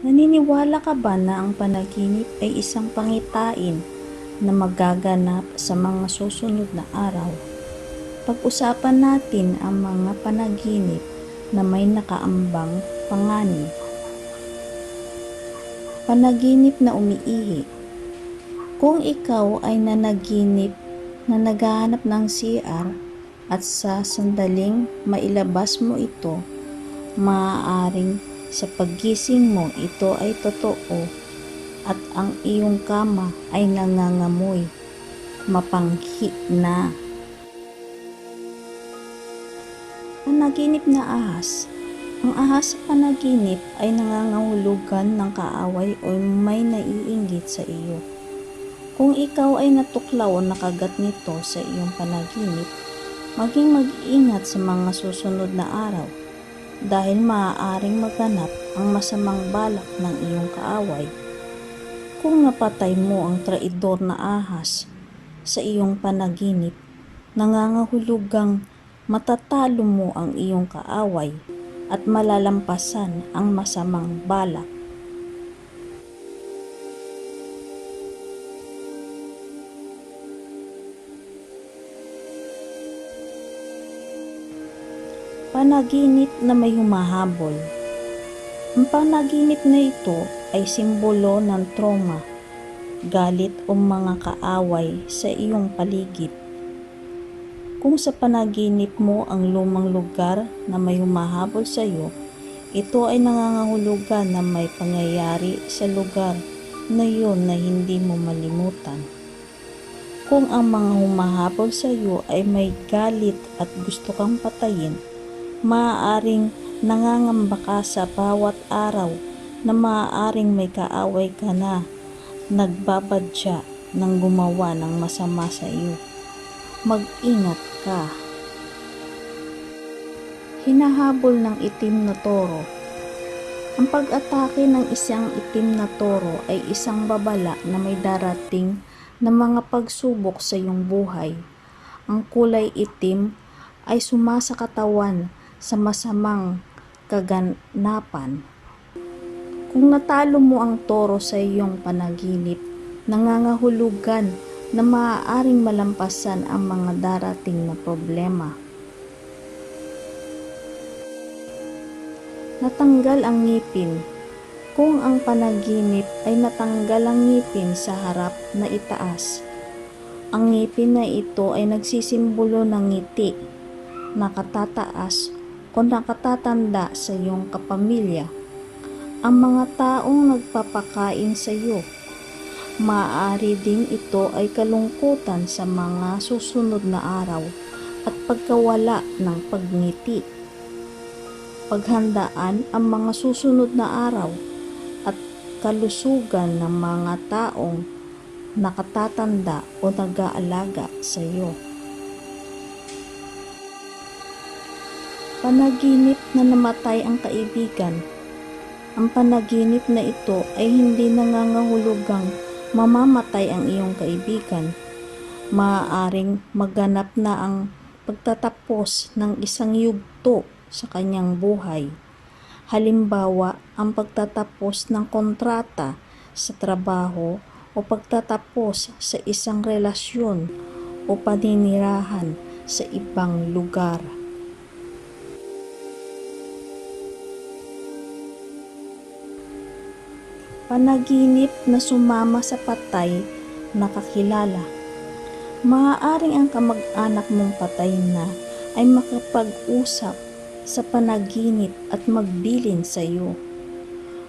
Naniniwala ka ba na ang panaginip ay isang pangitain na magaganap sa mga susunod na araw? Pag-usapan natin ang mga panaginip na may nakaambang panganib. Panaginip na umiihi. Kung ikaw ay nanaginip na naghahanap ng CR at sa sandaling mailabas mo ito, maaaring sa paggising mo ito ay totoo at ang iyong kama ay nangangamoy, mapanghi na. Panaginip na ahas. Ang ahas sa panaginip ay nangangahulugan ng kaaway o may naiinggit sa iyo. Kung ikaw ay natuklaw o nakagat nito sa iyong panaginip, maging mag-ingat sa mga susunod na araw dahil maaaring maganap ang masamang balak ng iyong kaaway. Kung napatay mo ang traidor na ahas sa iyong panaginip, nangangahulugang matatalo mo ang iyong kaaway at malalampasan ang masamang balak. Panaginip na may humahabol. Ang panaginip na ito ay simbolo ng trauma, galit o mga kaaway sa iyong paligid. Kung sa panaginip mo ang lumang lugar na may humahabol sa iyo, ito ay nangangahulugan na may pangyayari sa lugar na iyon na hindi mo malimutan. Kung ang mga humahabol sa iyo ay may galit at gusto kang patayin, maaaring nangangamba ka sa bawat araw na maaaring may kaaway ka na nagbabadya ng gumawa ng masama sa iyo. Mag-ingat ka. Hinahabol ng itim na toro. Ang pag-atake ng isang itim na toro ay isang babala na may darating na mga pagsubok sa iyong buhay. Ang kulay itim ay sumasa katawan sa masamang kaganapan. Kung natalo mo ang toro sa iyong panaginip, nangangahulugan na maaaring malampasan ang mga darating na problema. Natanggal ang ngipin. Kung ang panaginip ay natanggal ang ngipin sa harap na itaas, ang ngipin na ito ay nagsisimbolo ng ngiti, nakatataas o nakatatanda sa iyong kapamilya. Ang mga taong nagpapakain sa iyo Maaari ding ito ay kalungkutan sa mga susunod na araw at pagkawala ng pagngiti. Paghandaan ang mga susunod na araw at kalusugan ng mga taong nakatatanda o nag-aalaga sa iyo. Panaginip na namatay ang kaibigan. Ang panaginip na ito ay hindi nangangahulugang mamamatay ang iyong kaibigan. Maaaring maganap na ang pagtatapos ng isang yugto sa kanyang buhay. Halimbawa, ang pagtatapos ng kontrata sa trabaho o pagtatapos sa isang relasyon o paninirahan sa ibang lugar. Panaginip na sumama sa patay na kakilala. Maaaring ang kamag-anak mong patay na ay makapag-usap sa panaginip at magbilin sa iyo.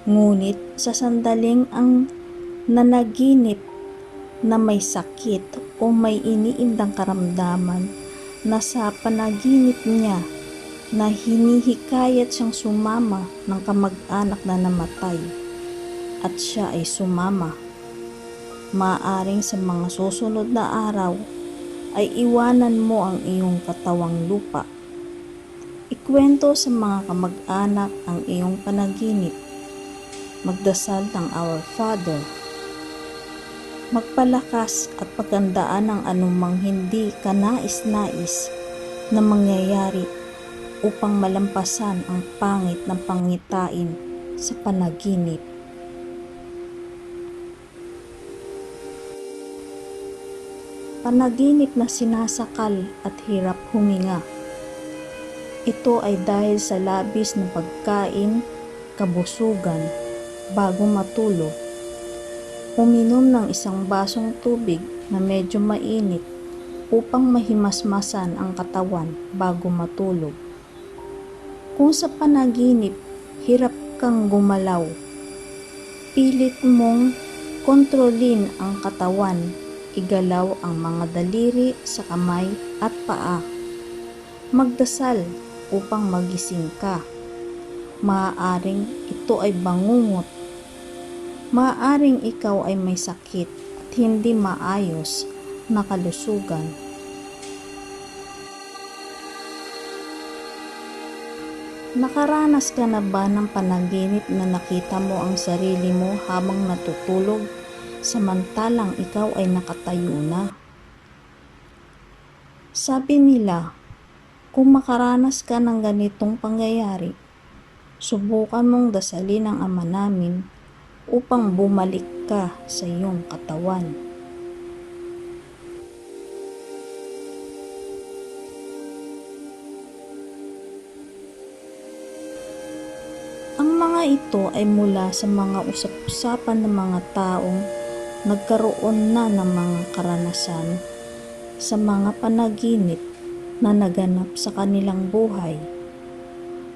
Ngunit sa sandaling ang nanaginip na may sakit o may iniindang karamdaman na sa panaginip niya na hinihikayat siyang sumama ng kamag-anak na namatay at siya ay sumama. Maaring sa mga susunod na araw ay iwanan mo ang iyong katawang lupa. Ikwento sa mga kamag-anak ang iyong panaginip. Magdasal ng Our Father. Magpalakas at pagandaan ang anumang hindi ka nais-nais na mangyayari upang malampasan ang pangit na pangitain sa panaginip. Panaginip na sinasakal at hirap huminga. Ito ay dahil sa labis na pagkain, kabusugan, bago matulog. Uminom ng isang basong tubig na medyo mainit upang mahimasmasan ang katawan bago matulog. Kung sa panaginip, hirap kang gumalaw, pilit mong kontrolin ang katawan, igalaw ang mga daliri sa kamay at paa. Magdasal upang magising ka. Maaaring ito ay bangungot. Maaaring ikaw ay may sakit at hindi maayos na kalusugan. Nakaranas ka na ba ng panaginip na nakita mo ang sarili mo habang natutulog samantalang ikaw ay nakatayo na? Sabi nila, kung makaranas ka ng ganitong pangyayari, subukan mong dasalin ang Ama namin upang bumalik ka sa iyong katawan. Ang mga ito ay mula sa mga usap-usapan ng mga taong nagkaroon na ng mga karanasan sa mga panaginip na naganap sa kanilang buhay.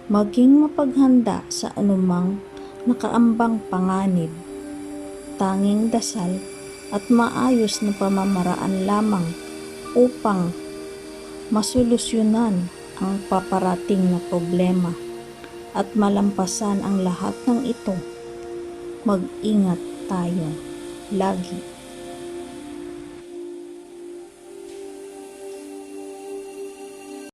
Maging mapaghanda sa anumang nakaambang panganib, tanging dasal at maayos na pamamaraan lamang upang masolusyonan ang paparating na problema at malampasan ang lahat ng ito. Mag-ingat tayo lagi.